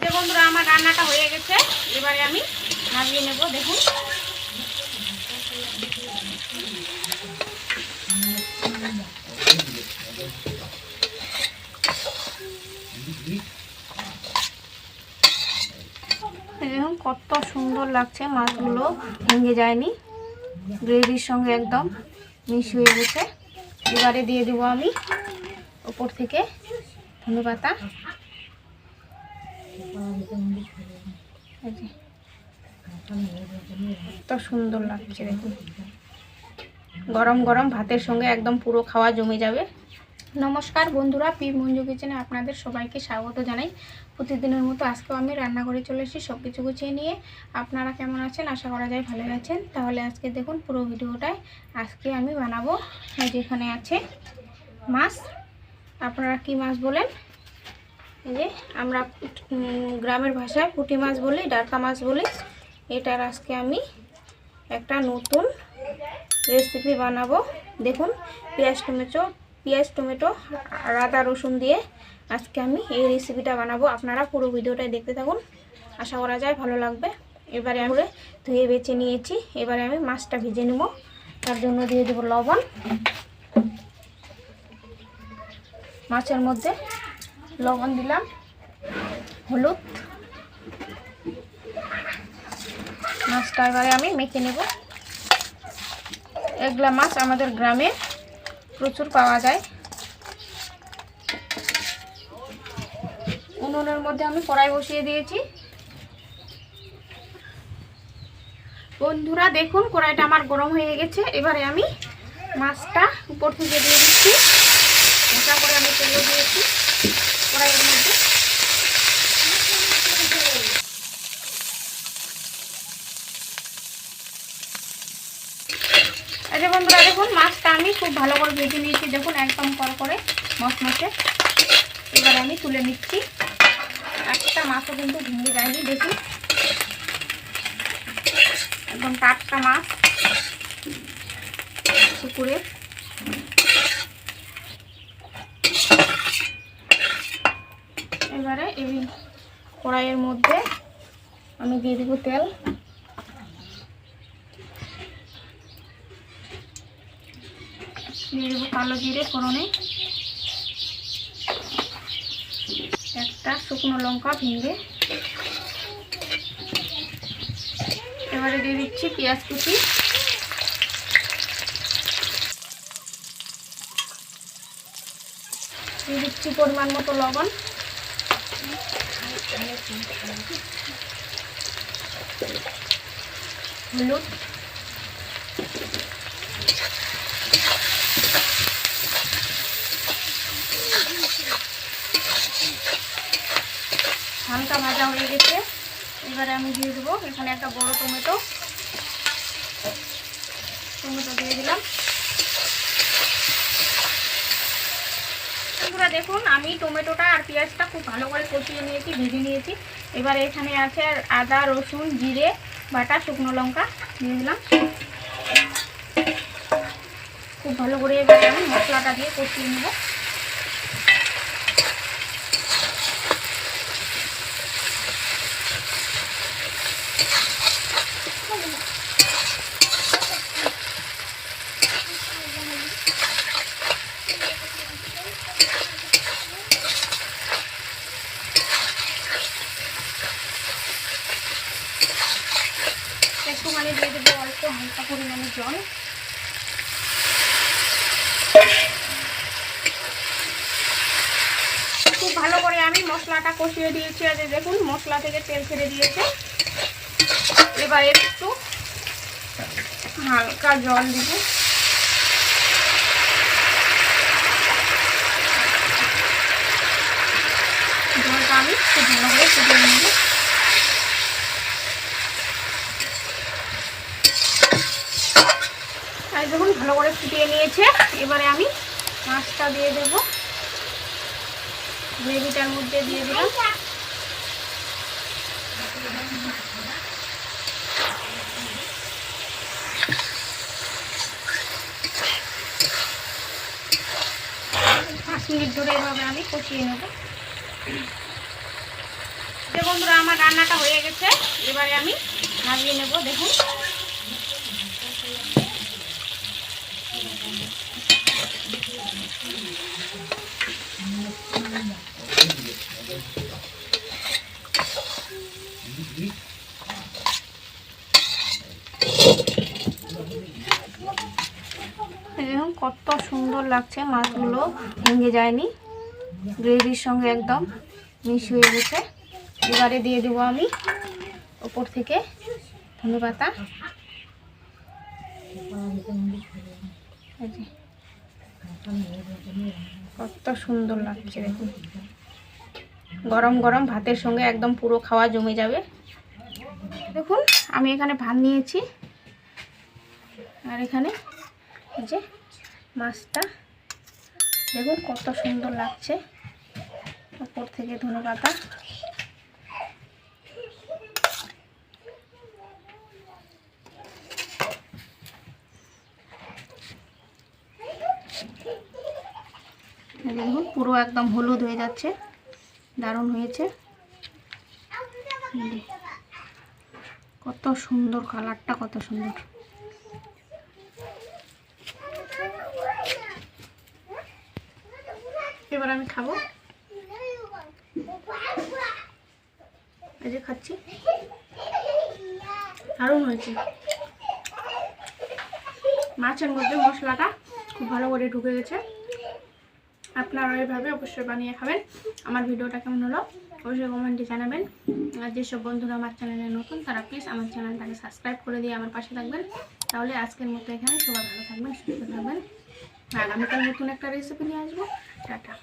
যে বন্ধুরা, আমার রান্নাটা হয়ে গেছে। এবারে আমি নামিয়ে নেব, দেখুন। দেখুন, কত সুন্দর লাগছে মাছগুলো। ভেঙে যায়নি। গ্রেভির সঙ্গে একদম মিশ হয়ে গেছে। এবারে দিয়ে দেবো আমি ওপর থেকে ধনে পাতা। কত সুন্দর লাগছে দেখুন। গরম গরম ভাতের সঙ্গে একদম পুরো খাওয়া জমে যাবে। নমস্কার বন্ধুরা, পি মঞ্জু কিচেনে আপনাদের সবাইকে স্বাগত জানাই। প্রতিদিনের মতো আজকেও আমি রান্না করে চলে এসেছি সব কিছু গুছিয়ে নিয়ে। আপনারা কেমন আছেন? আশা করা যায় ভালো আছেন। তাহলে আজকে দেখুন পুরো ভিডিওটায় আজকে আমি বানাবো। এই যে এখানে আছে মাছ। আপনারা কি মাছ বলেন? যে আমরা গ্রামের ভাষায় পুঁটি মাছ বলি ডাকা মাছ বলি। এটার আজকে আমি একটা নতুন রেসিপি বানাবো। দেখুন, পেঁয়াজ টমেটো পেঁয়াজ টমেটো, আদা, রসুন দিয়ে আজকে আমি এই রেসিপিটা বানাবো। আপনারা পুরো ভিডিওটাই দেখতে থাকুন। আশা করা যায় ভালো লাগবে। এবারে আমি ধুয়ে বেছে নিয়েছি। এবারে আমি মাছটা ভেজে নেব। তার জন্য দিয়ে দেবো লবণ। মাছের মধ্যে লবণ দিলাম, হলুদ। মাছটা এবারে আমি মেখে নেব। এগুলা মাছ আমাদের গ্রামে প্রচুর পাওয়া যায়। উনুনের মধ্যে আমি কড়াই বসিয়ে দিয়েছি। বন্ধুরা, দেখুন, কড়াইটা আমার গরম হয়ে গেছে। এবারে আমি মাছটা উপর থেকে দিয়ে দিচ্ছি। মোটা করে আমি তেলে দিয়েছি কড়াইয়ের মধ্যে এই যে বন্ধুরা দেখুন মাছটা আমি খুব ভালো করে ভেজে নিয়েছি, দেখুন, একদম কর করে মশমশে। এবার আমি তুলে নিচ্ছি। একটা মাছও কিন্তু ভেঙে যায়নি দেখুন একদম টাটকা মাছ। পুকুরে এবারে এই কড়াইয়ের মধ্যে আমি দিয়ে দেবো তেল। দিয়ে দেবো কালো জিরে, ফোড়নে। একটা শুকনো লঙ্কা ভেঙে। এবারে দিয়ে দিচ্ছি পেঁয়াজ কুচি। দিয়ে দিচ্ছি পরিমাণ মতো লবণ। হলুদ। হালকা ভাজা হয়ে গেছে। এবারে আমি দিয়ে দেবো এখানে একটা বড় টমেটো। টমেটো দিয়ে দিলাম। বন্ধুরা দেখুন, আমি টমেটোটা আর পেঁয়াজটা খুব ভালো করে কষিয়ে নিয়েছি, ভেজে নিয়েছি। এবার এখানে আছে আদা, রসুন, জিরে, বাটা, শুকনো লঙ্কা দিয়ে দিলাম। খুব ভালো করে এবার আমি মশলাটা দিয়ে কষিয়ে নেব একটুখানি দিয়ে দেবো অল্প হালকা পরিমাণে জল। খুব ভালো করে আমি মশলাটা কষিয়ে দিয়েছি। আর দেখুন, মশলা থেকে তেল ছেড়ে দিয়েছে। এবার একটু হালকা জল দিব। জলটা আমি খুব ভালো করে ফুটিয়ে নেব। দেখুন ভালো করে ফুটিয়ে নিয়েছে। এবারে আমি মাছটা দিয়ে দেব। গ্রেভিটার মধ্যে দিয়ে দিলাম। পাঁচ মিনিট ধরে এভাবে আমি কষিয়ে নেব। বন্ধুরা, আমার রান্নাটা হয়ে গেছে। এবারে আমি নামিয়ে নেব। দেখুন এই দেখুন কত সুন্দর লাগছে, মাছগুলো ভেঙে যায়নি। গ্রেভির সঙ্গে একদম মিশ হয়ে গেছে। এবারে দিয়ে দেবো আমি ওপর থেকে ধনে পাতা। কত সুন্দর লাগছে দেখুন। গরম গরম ভাতের সঙ্গে একদম পুরো খাওয়া জমে যাবে। দেখুন, আমি এখানে ভাত নিয়েছি। আর এখানে যে মাছটা। দেখুন কত সুন্দর লাগছে। উপর থেকে ধনে পাতা। দেখুন, পুরো একদম হলুদ হয়ে যাচ্ছে। দারুণ হয়েছে। কত সুন্দর কালারটা, কত সুন্দর। এবার আমি খাব। এই যে খাচ্ছি। দারুণ হয়েছে। মাছের মধ্যে মশলাটা খুব ভালো করে ঢুকে গেছে। আপনারা এইভাবে অবশ্যই বানিয়ে খাবেন। আমার ভিডিওটা কেমন হলো অবশ্যই কমেন্টে জানাবেন। আর যেসব বন্ধুরা আমার চ্যানেলে নতুন, তারা প্লিজ আমার চ্যানেলটাকে সাবস্ক্রাইব করে দিয়ে আমার পাশে থাকবেন। তাহলে আজকের মতো এখানে সবাই ভালো থাকবেন, সুস্থ থাকবেন। আগামীকাল নতুন একটা রেসিপি নিয়ে আসব। টাটা।